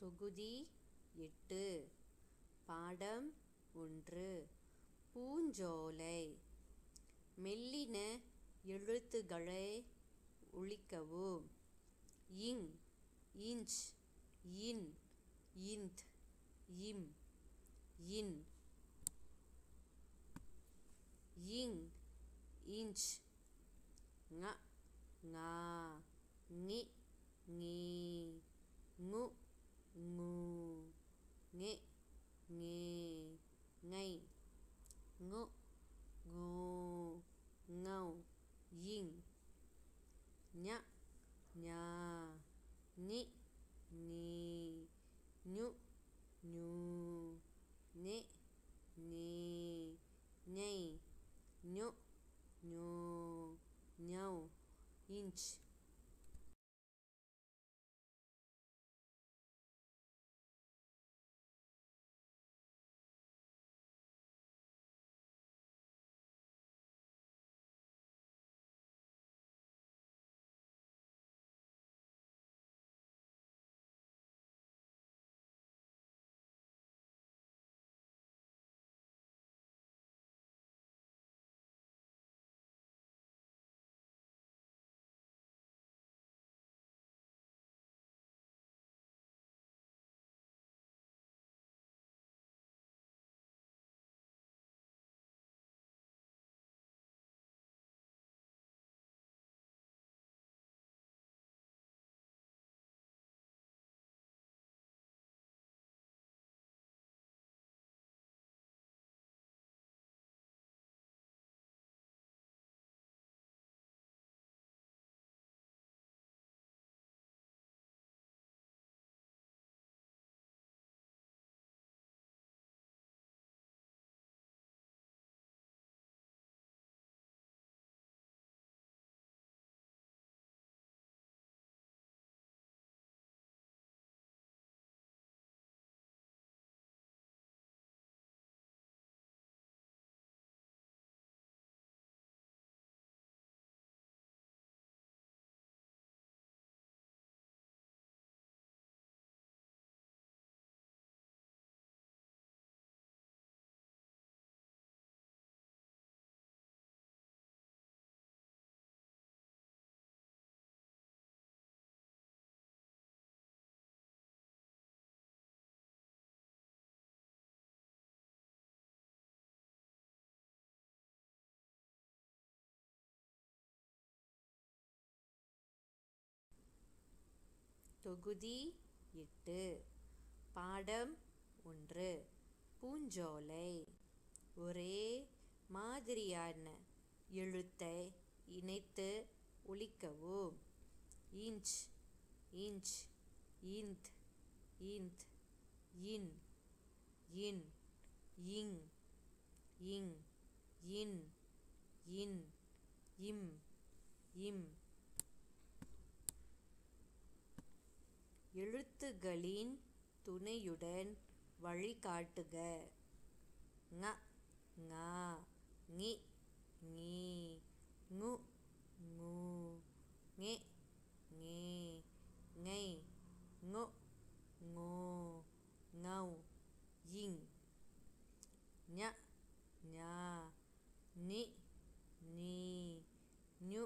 தொகுதி எட்டு. பாடம் ஒன்று. பூஞ்சோலை. மெல்லின எழுத்துக்களை ஒழிக்கவும். இங் இன்ச் இன் இந்த் இம் இன். இங் இன்ச் ங ஞா ஞி ஞீ ஞு ஞூ ஞெ ஞே ஞை ஞு ஞூ ஞௌ இங் ஞ ஞா ஞி ஞீ ஞு ஞூ ஞெ ஞே ஞை ஞு ஞூ ஞௌ இஞ்ச் தொகுதி எட்டு. பாடம் ஒன்று. பூஞ்சோலை. ஒரே மாதிரியான எழுத்தை இணைத்து ஒழிக்கவும் இன்ச் இன்ச் இந்த் இந்த் இன் இன் இங் இங் இன் இன் இம் இம் எழுத்துகளின் துணையுடன் வழிகாட்டுக. ங ஞா ஞி ஞீ ஞு ங்கு ஞெ ஞே ஞை ங்கு ஞூ ஞௌ இங் ஞ ஞா நி நீ ஞு